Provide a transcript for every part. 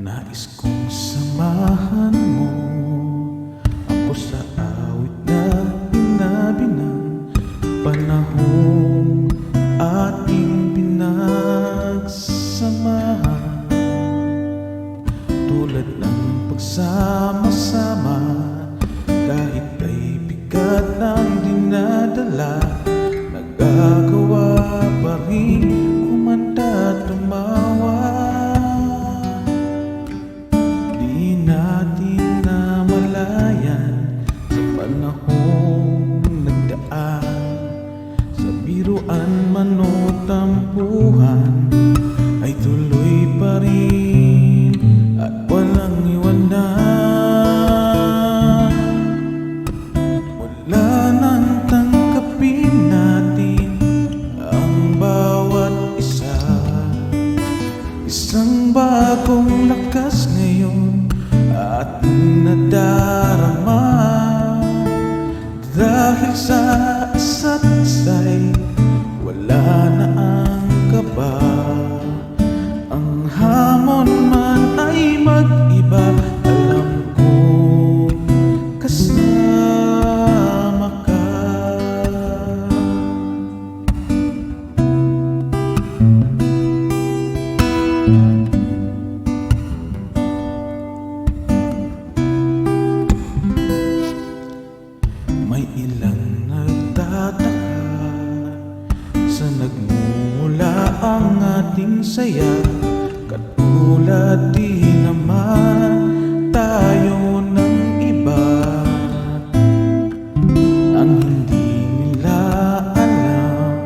Nais kong samahan mo. Ako sa awit na inabinang Panahong ating pinagsamahan. Tulad ng pagsama man o tampuhan Ay tuloy pa rin At walang iwanan Wala nang tangkapin natin Ang bawat isa. Isang bagong lakas ngayon At nadarama. Dahil sa ang ating saya. Katulad din naman tayo ng iba. Ang hindi nila alam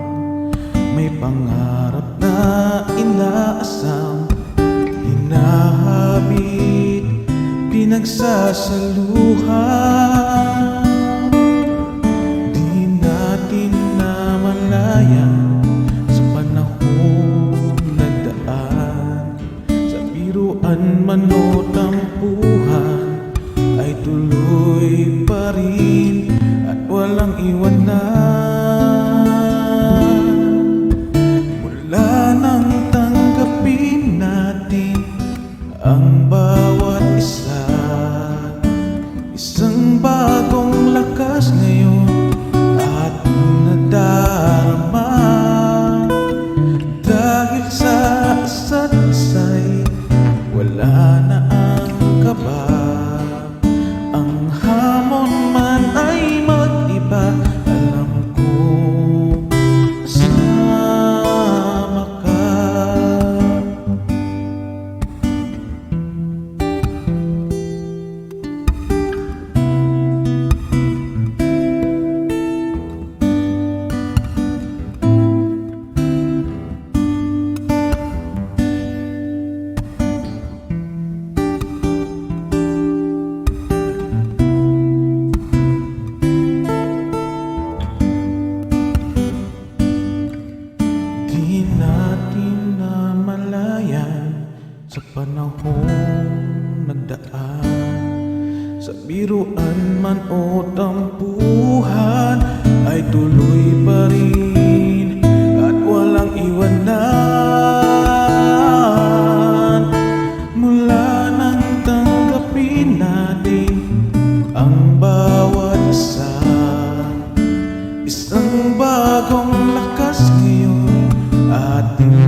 May pangarap na inaasam. Hinahabit, pinagsasaluhan Ang hamon sa panahong nagdaan Sa biruan man o tampuhan ay tuloy pa rin At walang iwanan. Mula nang tanggapin natin ang bawat isa Isang bagong lakas ngayon ating